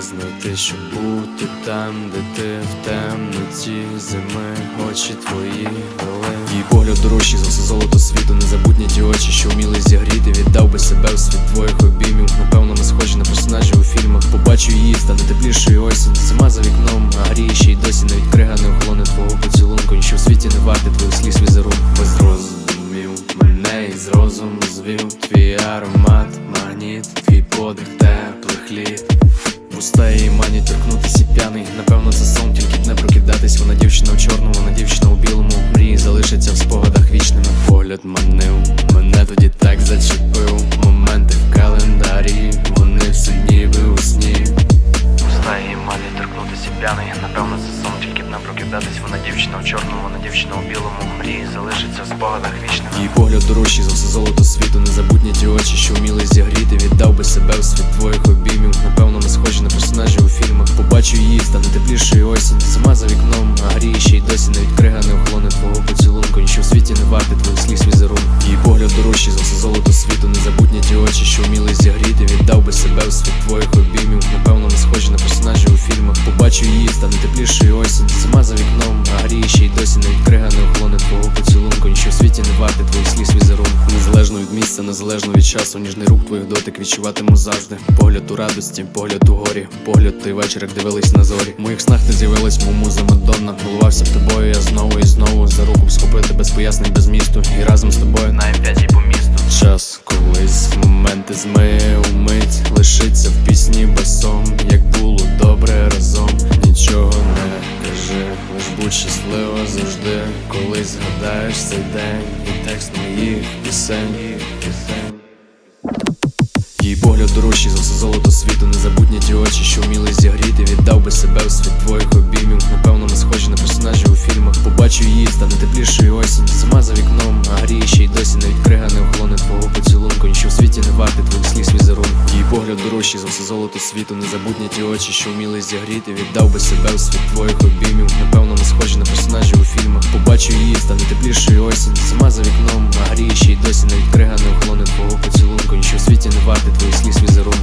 знайти, щоб бути там, де ти в темноті зими, очі твої вели. Її погляд дорожчий за все золото світу, незабутні ті очі, що вміли зігріти. Віддав би себе в світ твоїх обіймів. Напевно, ми схожі на персонажів у фільмах. Побачу її, стане теплішою осінь. Зима за вікном, а гріє ще й досі навіть крига не охолоне твого поцілунку. Ніщо в світі не варте твоїх сліз візерунку. Без роздумів мене із розуму звів твій аромат, магніт, твій подих теплих літ. Пуста її мані торкнутися п'яний. Напевно, це сон, тільки не прокидатись. Вона дівчина в чорному, вона дівчина у білому. Мрії залишаться в спогадах вічними. Погляд манив, мене тоді так зачепив. Моменти в календарі, вони все ніби у сні. Пуста її мані торкнутися п'яний. Напевно, це сон, тільки не прокидатись. Вона дівчина в чорному, вона дівчина у білому. Мрії залишаться в спогадах вічними. Її погляд дорожчий за все золото світу. Незабутні ті очі, що вміли зігріти. Віддав би себе в світ твоїх стане теплішою осінь. Зима за вікном, а гріє ще й досі навіть крига не охолоне твого поцілунку. Ніщо в світі не варте твоїх сліз візерунку. Її погляд дорожчий за все золото світу. Незабутні ті очі, що вміли зігріти. Віддав би себе в світ твоїх обіймів. Напевно, ми схожі на персонажів у фільмах. Побачу її, стане теплішою осінь. Зима за вікном, а гріє ще й досі навіть крига не охолоне твого поцілунку. Ніщо в світі не варте твоїх сліз візерунку. Незалежно від часу, ніжний рук твоїх дотик відчуватиму завжди. Погляд у радості, погляд у горі, погляд той вечір, як дивились на зорі. В моїх снах ти з'явилась, мов муза Мадонна. Голувався тобою, я знову і знову за руку схопити без пояснень, без місту. І разом з тобою на М5 по місту. Час колись моменти змиє умить, лишиться в пісні басом, як було добре щаслива завжди, коли згадаєш цей день і текст моїх пісень. Її погляд дорожчий за все золото світу, незабутні ті очі, що вміли зігріти. Віддав би себе в світ твоїх обіймів. Напевно, ми схожі на персонажів у фільмах. Побачу її, стане теплішою осінь. Зима за вікном, а гріє ще й досі навіть крига не охолоне твого поцілунку. Ніщо в світі не варте твоїх сліз кольори дорожчі за все золото світу, незабутні ті очі, що вміли зігріти. Віддав би себе в світ твоїх обіймів. Напевно, ми схожі на персонажів у фільмах. Побачу її, стане теплішою осінь. Сама за вікном, а гріє ще й досі навіть крига не охолоне твого поцілунку. Ніщо в світі не варте твої сліз візеру.